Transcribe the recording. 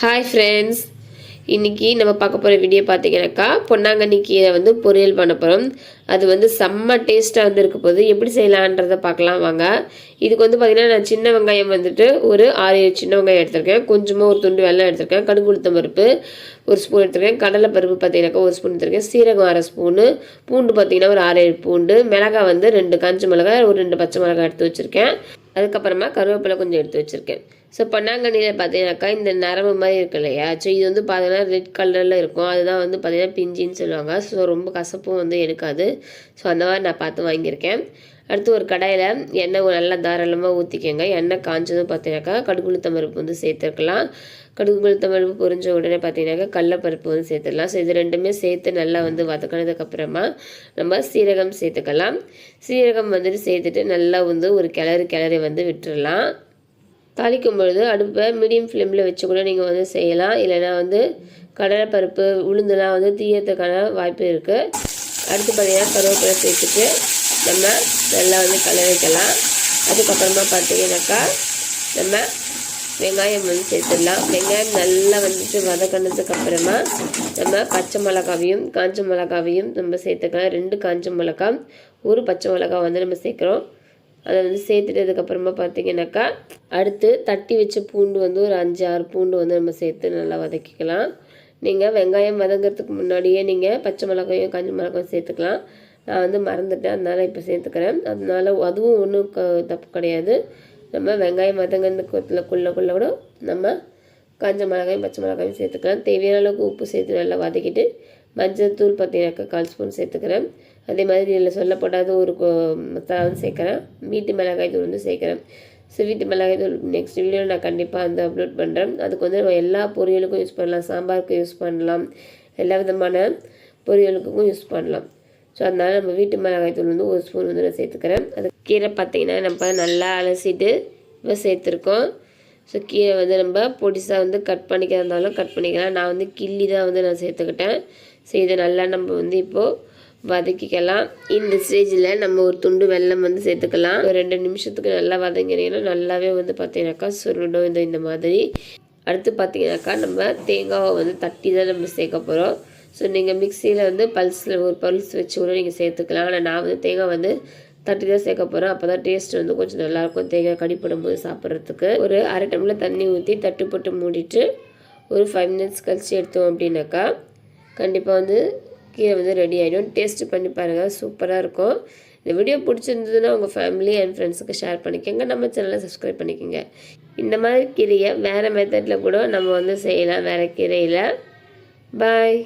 Hi friends இன்றைக்கி நம்ம பார்க்க போகிற வீடியோ பார்த்தீங்கன்னாக்கா பொன்னாங்கண்ணி கீரை வந்து பொரியல் பண்ண போகிறோம் அது வந்து செம்ம டேஸ்ட்டாக வந்து இருக்க போகுது. எப்படி செய்யலான்றதை பார்க்கலாம் வாங்க. இதுக்கு வந்து பார்த்திங்கன்னா நான் சின்ன வெங்காயம் வந்துட்டு ஒரு ஆறு ஏழு சின்ன வெங்காயம் எடுத்திருக்கேன். கொஞ்சமாக ஒரு துண்டு வெள்ளம் எடுத்திருக்கேன். கடுகுளுத்தம் பருப்பு ஒரு ஸ்பூன் எடுத்திருக்கேன். கடலை பருப்பு பார்த்தீங்கன்னாக்கா ஒரு ஸ்பூன் எடுத்திருக்கேன். சீரகம் அரை ஸ்பூனு பூண்டு பார்த்தீங்கன்னா ஒரு ஆறு ஏழு பூண்டு. மிளகாய் வந்து ரெண்டு காஞ்ச மிளகாய் ஒரு ரெண்டு பச்சை மிளகாய் எடுத்து வச்சுருக்கேன். அதுக்கப்புறமா கருவேப்பிலை கொஞ்சம் எடுத்து வச்சுருக்கேன். ஸோ பொன்னாங்கண்ணியில் பார்த்தீங்கன்னாக்கா இந்த நரம்பு மாதிரி இருக்கு இல்லையா? ஸோ இது வந்து பார்த்தீங்கன்னா ரெட் கலரில் இருக்கும். அதுதான் வந்து பார்த்தீங்கன்னா பிஞ்சின்னு சொல்லுவாங்க. ஸோ ரொம்ப கசப்பும் வந்து எடுக்காது. ஸோ அந்த மாதிரி நான் பார்த்து வாங்கியிருக்கேன். அடுத்து ஒரு கடாயில் எண்ணெய் நல்லா தாராளமாக ஊற்றிக்கோங்க எண்ணெய் காஞ்சதும் பார்த்தீங்கன்னாக்கா கடுகுளுத்தம் பருப்பு வந்து சேர்த்துருக்கலாம். கடுகு உளுத்தம் பருப்பு பொரிஞ்ச உடனே பார்த்தீங்கன்னாக்கா கடலப்பருப்பு வந்து சேர்த்துடலாம். ஸோ இது ரெண்டுமே சேர்த்து நல்லா வந்து வதக்கினதுக்கப்புறமா நம்ம சீரகம் சேர்த்துக்கலாம். சீரகம் வந்துட்டு சேர்த்துட்டு நல்லா வந்து ஒரு கிளறு கிளறி வந்து விட்டுடலாம் தாளிக்கும் பொழுது அடுப்பை மீடியம் ஃப்ளேமில் வச்சு கூட நீங்கள் வந்து செய்யலாம். இல்லைனா வந்து கடலைப்பருப்பு உளுந்துலாம் வந்து தீயத்துக்கான வாய்ப்பு இருக்குது அடுத்து பார்த்தீங்கன்னா கருவேப்பிலை சேர்த்துட்டு நம்ம நல்லா வந்து கலவைக்கலாம் வைக்கலாம். அதுக்கப்புறமா பார்த்தீங்கன்னாக்கா நம்ம வெங்காயம் வந்து சேர்த்துடலாம். வெங்காயம் நல்லா வந்துட்டு வதக்கினதுக்கு அப்புறமா நம்ம பச்சை மிளகாவையும் காஞ்ச மிளகாவையும் நம்ம சேர்த்துக்கலாம். ரெண்டு காஞ்ச மிளகாய் ஒரு பச்சை மிளகாய் வந்து நம்ம சேர்க்குறோம். அதை வந்து சேர்த்துட்டதுக்கப்புறமா பார்த்தீங்கன்னாக்கா அடுத்து தட்டி வச்ச பூண்டு வந்து ஒரு அஞ்சு ஆறு பூண்டு வந்து நம்ம சேர்த்து நல்லா வதக்கிக்கலாம். நீங்கள் வெங்காயம் வதங்கிறதுக்கு முன்னாடியே நீங்கள் பச்சை மிளகாயும் கஞ்சி மிளகாயும் சேர்த்துக்கலாம். நான் வந்து மறந்துட்டேன். அதனால் இப்போ சேர்த்துக்கிறேன். அதனால அதுவும் ஒன்றும் க தப்பு கிடையாது. நம்ம வெங்காயம் வதங்கிறதுக்குள்ளே குள்ளே கூட நம்ம காஞ்ச மிளகாயும் பச்சை மிளகாயும் சேர்த்துக்கலாம். தேவையான அளவுக்கு உப்பு சேர்த்து நல்லா வதக்கிட்டு மஞ்சள் தூள் பார்த்தீங்கன்னாக்கா கால் ஸ்பூன் சேர்த்துக்கிறேன். அதே மாதிரி இதில் சொல்லப்படாத ஒரு மசாலா வந்து சேர்க்குறேன். வீட்டு மிளகாய் தூள் வந்து சேர்க்குறேன். ஸோ வீட்டு மிளகாய் தூள் நெக்ஸ்ட் வீடியோ நான் கண்டிப்பாக வந்து அப்லோட் பண்ணுறேன் அதுக்கு வந்து நம்ம எல்லா பொரியலுக்கும் யூஸ் பண்ணலாம். சாம்பாருக்கு யூஸ் பண்ணலாம். எல்லா விதமான பொரியலுக்கும் யூஸ் பண்ணலாம். ஸோ அதனால் நம்ம வீட்டு மிளகாய் தூள் வந்து ஒரு ஸ்பூன் வந்து நான் சேர்த்துக்கிறேன். அது கீரை பார்த்தீங்கன்னா நம்ம நல்லா அலசிட்டு இப்போ சேர்த்துருக்கோம். ஸோ கீரை வந்து நம்ம பொடிசாக வந்து கட் பண்ணிக்கிறதாலும் கட் பண்ணிக்கலாம். நான் வந்து கிள்ளி தான் வந்து நான் சேர்த்துக்கிட்டேன். ஸோ இதை நல்லா நம்ம வந்து இப்போது வதக்கிக்கலாம். இந்த ஸ்டேஜில் நம்ம ஒரு துண்டு வெல்லம் வந்து சேர்த்துக்கலாம். ஒரு ரெண்டு நிமிஷத்துக்கு நல்லா வதங்கினீங்கன்னா நல்லாவே வந்து பார்த்தீங்கன்னாக்கா சுருண்டும். இந்த இந்த மாதிரி. அடுத்து பார்த்தீங்கன்னாக்கா நம்ம தேங்காவை வந்து தட்டி தான் நம்ம சேர்க்க போகிறோம் ஸோ நீங்கள் மிக்சியில் வந்து பல்ஸில் ஒரு பல்ஸ் வச்சு கூட நீங்கள் சேர்த்துக்கலாம். ஆனால் நான் வந்து தேங்காய் வந்து தட்டி தான் சேர்க்க போகிறோம் அப்போ தான் டேஸ்ட் வந்து கொஞ்சம் நல்லாயிருக்கும் தேங்காய் கடிப்படும் போது சாப்பிட்றதுக்கு. ஒரு அரை டம்ளர் தண்ணி ஊற்றி தட்டு போட்டு மூடிட்டு ஒரு ஃபைவ் மினிட்ஸ் கழித்து எடுத்தோம் அப்படின்னாக்கா கண்டிப்பாக வந்து கீரை வந்து ரெடி ஆகிடும் டேஸ்ட்டு பண்ணி பாருங்கள் சூப்பராக இருக்கும். இந்த வீடியோ பிடிச்சிருந்ததுன்னா உங்கள் ஃபேமிலி அண்ட் ஃப்ரெண்ட்ஸுக்கு ஷேர் பண்ணிக்கோங்க. நம்ம சேனலை சப்ஸ்கிரைப் பண்ணிக்கோங்க. இந்த மாதிரி கீரையை வேறு மெத்தடில் கூட நம்ம வந்து செய்யலாம். வேறு கீரையில். பாய்